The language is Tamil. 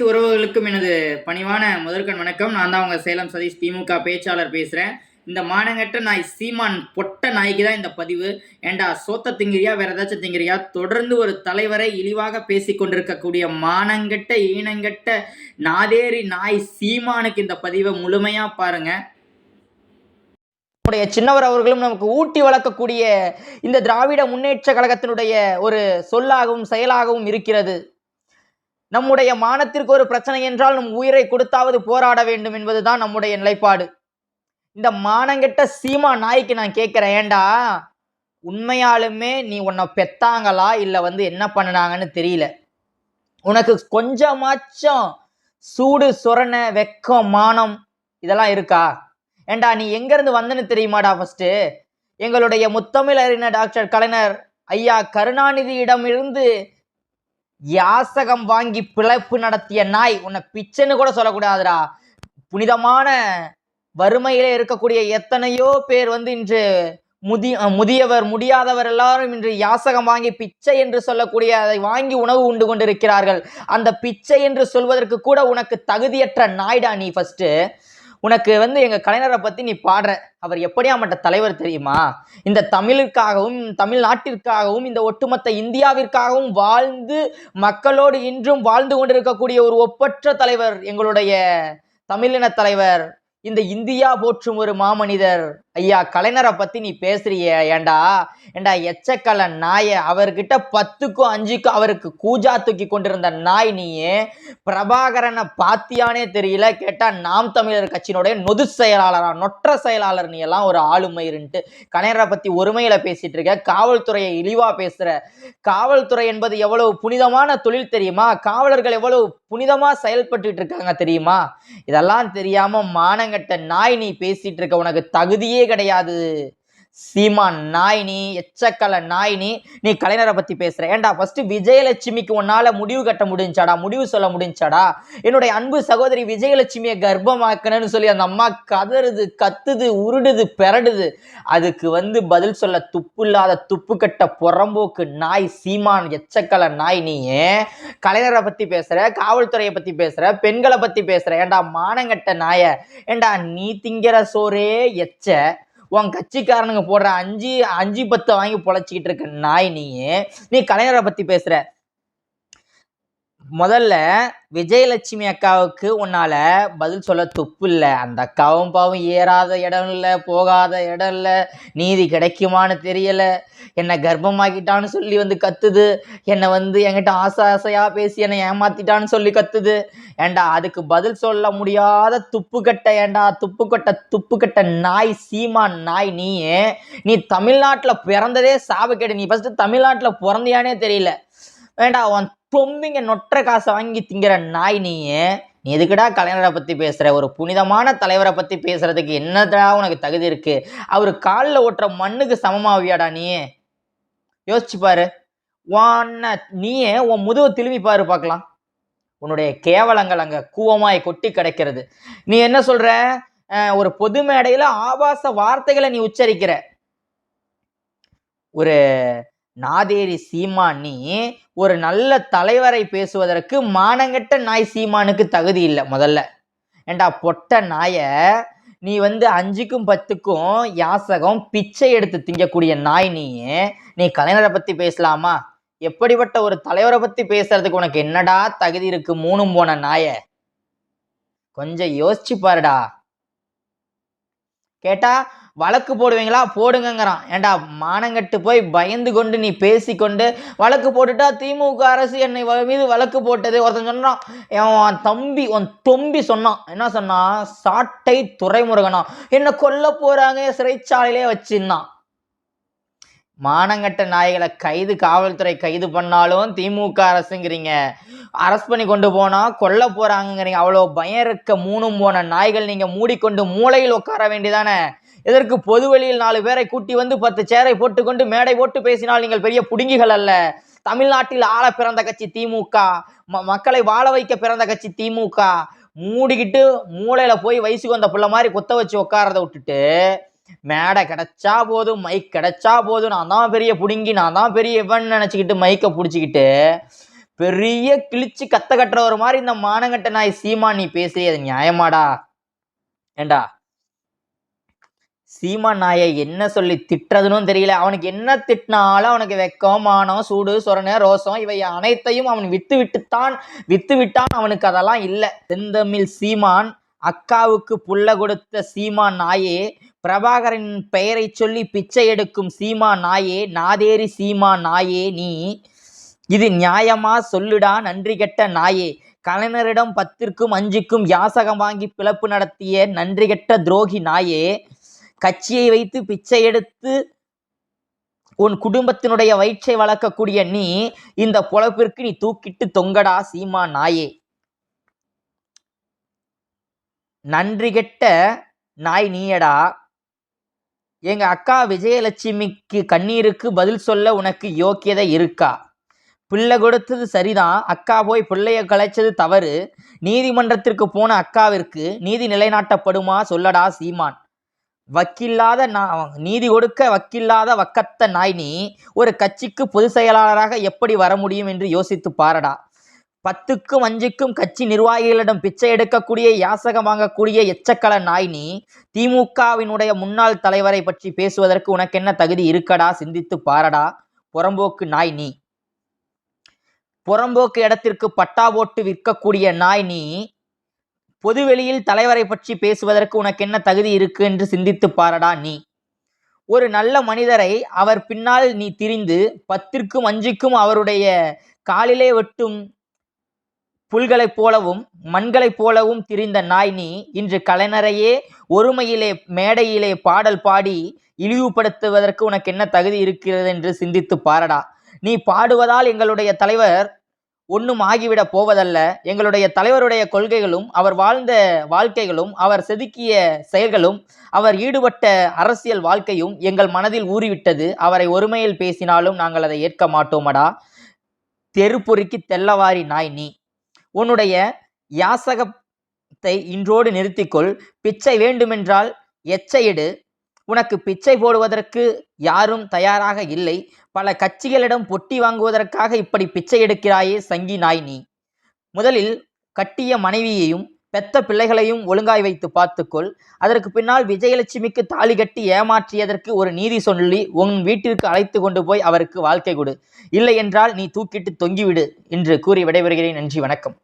அனைத்து உறவுகளுக்கும் எனது பணிவான முதற்கண் வணக்கம். நான் தான் உங்க சேலம் சதீஷ் திமுக பேச்சாளர் பேசுறேன். இந்த மானங்கட்ட நாய் சீமான் பொட்ட நாய்க்கு தான் இந்த பதிவு. ஏண்டா சோத்த திங்கிறியா வேற ஏதாச்சும் திங்கிறியா? தொடர்ந்து ஒரு தலைவரை இழிவாக பேசி கொண்டிருக்கக்கூடிய மானங்கட்ட ஈனங்கட்ட நாதேரி நாய் சீமானுக்கு இந்த பதிவை முழுமையா பாருங்க. நம்முடைய சின்னவர் அவர்களும் நமக்கு ஊட்டி வளர்க்கக்கூடிய இந்த திராவிட முன்னேற்ற கழகத்தினுடைய ஒரு சொல்லாகவும் செயலாகவும் இருக்கிறது. நம்முடைய மானத்திற்கு ஒரு பிரச்சனை என்றால் நம் உயிரை கொடுத்தாவது போராட வேண்டும் என்பதுதான் நம்முடைய நிலைப்பாடு. இந்த மானங்கெட்ட சீமா நாய்க்கு நான் கேட்கிறேன் ஏண்டா? உண்மையாலுமே நீ உன்னை பெத்தாங்களா? இல்லை வந்து என்ன பண்ணினாங்கன்னு தெரியல. உனக்கு கொஞ்சமாச்சும் சூடு சுரண வெக்கம் மானம் இதெல்லாம் இருக்கா? ஏண்டா நீ எங்கேருந்து வந்தன்னு தெரியுமாடா ஃபஸ்ட்டு எங்களுடைய முத்தமிழறிஞர் டாக்டர் கலைஞர் ஐயா கருணாநிதியிடமிருந்து யாசகம் வாங்கி பிழைப்பு நடத்திய நாய். உன்னை பிச்சைன்னு கூட சொல்லக்கூடாதுடா. புனிதமான வறுமையில இருக்கக்கூடிய எத்தனையோ பேர் வந்து இன்று முதி முதியவர் முடியாதவர் எல்லாரும் இன்று யாசகம் வாங்கி பிச்சை என்று சொல்லக்கூடிய அதை வாங்கி உணவு உண்டு கொண்டிருக்கிறார்கள். அந்த பிச்சை என்று சொல்வதற்கு கூட உனக்கு தகுதியற்ற நாய்டா நீ ஃபஸ்ட்டு உனக்கு வந்து எங்க கலைஞரை பத்தி நீ பாடுற. அவர் எப்படியாமட்ட தலைவர் தெரியுமா? இந்த தமிழுக்காகவும் தமிழ்நாட்டிற்காகவும் இந்த ஒட்டுமொத்த இந்தியாவிற்காகவும் வாழ்ந்து மக்களோடு இன்றும் வாழ்ந்து கொண்டிருக்கக்கூடிய ஒரு ஒப்பற்ற தலைவர் எங்களுடைய தமிழின தலைவர் இந்த இந்தியா போற்றும் ஒரு மாமனிதர். ஐயா கலைஞரை பத்தி நீ பேசுறிய ஏண்டா? ஏண்டா எச்சக்கல நாய அவர்கிட்ட பத்துக்கும் அஞ்சுக்கும் அவருக்கு கூஜா தூக்கி கொண்டிருந்த நாய் நீயே பிரபாகரனை பாத்தியானே தெரியல கேட்டா நாம் தமிழர் கட்சியினுடைய நொது செயலாளரா நொற்ற செயலாளர் நீ எல்லாம் ஒரு ஆளுமயிருன்ட்டு கலைஞரை பத்தி ஒருமையில பேசிட்டு இருக்க காவல்துறையை இழிவா பேசுற. காவல்துறை என்பது எவ்வளவு புனிதமான தொழில் தெரியுமா? காவலர்கள் எவ்வளவு புனிதமா செயல்பட்டுட்டு இருக்காங்க தெரியுமா? இதெல்லாம் தெரியாம மானங்கட்ட நாய் நீ பேசிட்டு இருக்க உனக்கு தகுதியே கிடையாது. சீமான் நாயினி எச்சக்கல நாயினி நீ கலைஞரை பத்தி பேசுற. ஏன்டா ஃபர்ஸ்ட் விஜயலட்சுமிக்கு உன்னால முடிவு கட்ட முடிஞ்சாடா? முடிவு சொல்ல முடிஞ்சாடா? என்னுடைய அன்பு சகோதரி விஜயலட்சுமியை கர்ப்பமாக்கணும்னு சொல்லி அந்த அம்மா கதறுது கத்துது உருடுது பெரடுது. அதுக்கு வந்து பதில் சொல்ல துப்பு இல்லாத துப்பு கட்ட புறம்போக்கு நாய் சீமான் எச்சக்கல நாய் நீ கலைஞரை பத்தி பேசுற காவல்துறையை பத்தி பேசுற பெண்களை பத்தி பேசுற. ஏன்டா மானங்கட்ட நாய. ஏண்டா நீ திங்கிற சோறே எச்ச. உன் கட்சிக்காரனுங்க போடுற அஞ்சு அஞ்சு பத்தை வாங்கி பொழைச்சிக்கிட்டு இருக்க நாய் நீ நீ கலைஞரை பத்தி பேசுற. முதல்ல விஜயலட்சுமி அக்காவுக்கு உன்னால பதில் சொல்ல துப்பு இல்லை. அந்த அக்காவும் பாவம் ஏறாத இடம் இல்லை போகாத இடம் இல்லை நீதி கிடைக்குமான்னு தெரியல. என்னை கர்ப்பமாக்கிட்டான்னு சொல்லி வந்து கத்துது. என்னை வந்து என்கிட்ட ஆசை ஆசையா பேசி என்னை ஏமாத்திட்டான்னு சொல்லி கத்துது. ஏண்டா அதுக்கு பதில் சொல்ல முடியாத துப்பு கட்ட ஏண்டா துப்பு கட்ட துப்பு கட்ட நாய் சீமான் நாய் நீ நீ தமிழ்நாட்டில் பிறந்ததே சாபக்கேடு. நீ ஃபஸ்ட்டு தமிழ்நாட்டில் பிறந்தியானே தெரியல. வேண்டா உன் தொம்பிங்க நொற்ற காசை வாங்கி திங்கிற நாய் நீ நீ எதுக்குடா கலைஞரை பத்தி பேசுற? ஒரு புனிதமான தலைவரை பத்தி பேசுறதுக்கு என்னடா உனக்கு தகுதி இருக்கு? அவர் காலில் ஓட்டுற மண்ணுக்கு சமமாவியாடா நீ? யோசிச்சு பாரு. உன்னை நீயே உன் முதுவை திரும்பி பாரு பார்க்கலாம். உன்னுடைய கேவலங்கள் அங்க கூவமாய் கொட்டி கிடக்கிறது. நீ என்ன சொல்ற? ஒரு பொது மேடையில ஆபாச வார்த்தைகளை நீ உச்சரிக்கிற. ஒரு நாதேரி சீமான் நீ ஒரு நல்ல தலைவரை பேசுவதற்கு மானங்கெட்ட நாய் சீமானுக்கு தகுதி இல்லை முதல்ல. ஏண்டா பொட்ட நாய நீ வந்து அஞ்சுக்கும் பத்துக்கும் யாசகம் பிச்சை எடுத்து திங்கக்கூடிய நாய் நீ. நீ கலைஞரை பத்தி பேசலாமா? எப்படிப்பட்ட ஒரு தலைவரை பத்தி பேசுறதுக்கு உனக்கு என்னடா தகுதி இருக்கு மூணும் போன நாய? கொஞ்சம் யோசிச்சு பாருடா. கேட்டா வழக்கு போடுவீங்களா? போடுங்கங்கிறான். ஏண்டா மானங்கட்டு போய் பயந்து கொண்டு நீ பேசிக்கொண்டு வழக்கு போட்டுட்டா திமுக அரசு என்னை மீது வழக்கு போட்டது? ஒருத்தன் சொன்னான் என் தம்பி உன் தொம்பி சொன்னான். என்ன சொன்னான் சாட்டை துறைமுருகனா. என்னை கொல்ல போறாங்க சிறைச்சாலையிலே வச்சிருந்தான் மானங்கட்ட நாய்களை கைது காவல்துறை கைது பண்ணாலும் திமுக அரசுங்கிறீங்க. அரெஸ்ட் பண்ணி கொண்டு போனா கொல்ல போகிறாங்கங்கிறீங்க அவ்வளோ பயம் இருக்க மூணும் போன நாய்கள் நீங்க மூடிக்கொண்டு மூளையில் உட்கார வேண்டியதானே? இதற்கு பொது வெளியில் நாலு பேரை கூட்டி வந்து பத்து சேரை போட்டுக்கொண்டு மேடை போட்டு பேசினால் நீங்கள் பெரிய புடுங்கிகள் அல்ல. தமிழ்நாட்டில் ஆள பிறந்த கட்சி திமுக. ம- மக்களை வாழ வைக்க பிறந்த கட்சி திமுக. மூடிக்கிட்டு மூளையில போய் வயசுக்கு வந்த புள்ள மாதிரி குத்த வச்சு உட்காரத விட்டுட்டு மேடை கிடைச்சா போதும் மைக் கிடைச்சா போதும். நான் தான் பெரிய புடுங்கி நான் தான் பெரிய இவன் நினச்சிக்கிட்டு மைக்கை பிடிச்சிக்கிட்டு பெரிய கிழிச்சு கத்த கட்டுறவர் மாதிரி இந்த மானங்கட்ட நாய் சீமான் நீ பேசுறியது நியாயமாடா? ஏண்டா? சீமான் நாயை என்ன சொல்லி திட்டுறதுன்னு தெரியல. அவனுக்கு என்ன திட்டினாலும் அவனுக்கு வெக்கம் மானம் சூடு சொரண ரோசம் இவை அனைத்தையும் அவன் வித்து விட்டுத்தான் வித்து விட்டான் அவனுக்கு அதெல்லாம் இல்லை. செந்தமிழ் சீமான் அக்காவுக்கு புல்ல கொடுத்த சீமான் நாயே பிரபாகரன் பெயரை சொல்லி பிச்சை எடுக்கும் சீமான் நாயே நாதேரி சீமான் நாயே நீ இது நியாயமா? சொல்லுடா நன்றி கெட்ட நாயே. கலைஞரிடம் பத்திற்கும் அஞ்சுக்கும் யாசகம் வாங்கி பிளப்பு நடத்திய நன்றி கெட்ட துரோகி நாயே கட்சியை வைத்து பிச்சை எடுத்து உன் குடும்பத்தினுடைய வயிற்றை வளர்க்கக்கூடிய நீ இந்த பொழப்பிற்கு நீ தூக்கிட்டு தொங்கடா சீமா நாயே. நன்றி கெட்ட நாய் நீயடா. எங்க அக்கா விஜயலட்சுமிக்கு கண்ணீருக்கு பதில் சொல்ல உனக்கு யோக்கியதை இருக்கா? பிள்ளை கொடுத்தது சரிதான். அக்கா போய் பிள்ளைய கலைச்சது தவறு. நீதிமன்றத்திற்கு போன அக்காவிற்கு நீதி நிலைநாட்டப்படுமா? சொல்லடா சீமான். வக்கில்லாத நீதி கொடுக்க வக்கில்லாத வக்கத்த நாய் நீ ஒரு கட்சிக்கு பொதுச் செயலாளராக எப்படி வர முடியும் என்று யோசித்து பாரடா. பத்துக்கும் அஞ்சுக்கும் கட்சி நிர்வாகிகளிடம் பிச்சை எடுக்கக்கூடிய யாசகம் வாங்கக்கூடிய எச்சக்கல நாயினி திமுகவினுடைய முன்னாள் தலைவரை பற்றி பேசுவதற்கு உனக்கு என்ன தகுதி இருக்கடா சிந்தித்து பாரடா. புறம்போக்கு நாய் நீ. புறம்போக்கு இடத்திற்கு பட்டா போட்டு விற்கக்கூடிய நாய் நீ பொதுவெளியில் தலைவரை பற்றி பேசுவதற்கு உனக்கு என்ன தகுதி இருக்கு என்று சிந்தித்து பாரடா நீ. ஒரு நல்ல மனிதரை அவர் பின்னால் நீ திரிந்து பத்திற்கும் அஞ்சுக்கும் அவருடைய காலிலே வெட்டும் புல்களைப் போலவும் மண்களைப் போலவும் திரிந்த நாய் நீ இன்று கலைஞரையே ஒருமையிலே மேடையிலே பாடல் பாடி இழிவுபடுத்துவதற்கு உனக்கு என்ன தகுதி இருக்கிறது என்று சிந்தித்து பாரடா. நீ பாடுவதால் எங்களுடைய தலைவர் ஒன்றும் ஆகிவிடப் போவதல்ல. எங்களுடைய தலைவருடைய கொள்கைகளும் அவர் வாழ்ந்த வாழ்க்கைகளும் அவர் செதுக்கிய செயல்களும் அவர் ஈடுபட்ட அரசியல் வாழ்க்கையும் எங்கள் மனதில் ஊறிவிட்டது. அவரை ஒருமையில் பேசினாலும் நாங்கள் அதை ஏற்க மாட்டோமடா. தெருப்பொறுக்கி தெல்லவாரி நாய் நீ. உன்னுடைய யாசகத்தை இன்றோடு நிறுத்திக்கொள். பிச்சை வேண்டுமென்றால் எச்சையிடு உனக்கு பிச்சை போடுவதற்கு யாரும் தயாராக இல்லை. பல கட்சிகளிடம் பொட்டி வாங்குவதற்காக இப்படி பிச்சை எடுக்கிறாயே சங்கி நாய் நீ. முதலில் கட்டிய மனைவியையும் பெத்த பிள்ளைகளையும் ஒழுங்காய் வைத்து பார்த்துக்கொள். அதற்கு பின்னால் விஜயலட்சுமிக்கு தாலி கட்டி ஏமாற்றியதற்கு ஒரு நீதி சொல்லி உன் வீட்டிற்கு அழைத்து கொண்டு போய் அவருக்கு வாழ்க்கை கொடு. இல்லை என்றால் நீ தூக்கிட்டு தொங்கிவிடு என்று கூறி விடைபெறுகிறேன். நன்றி வணக்கம்.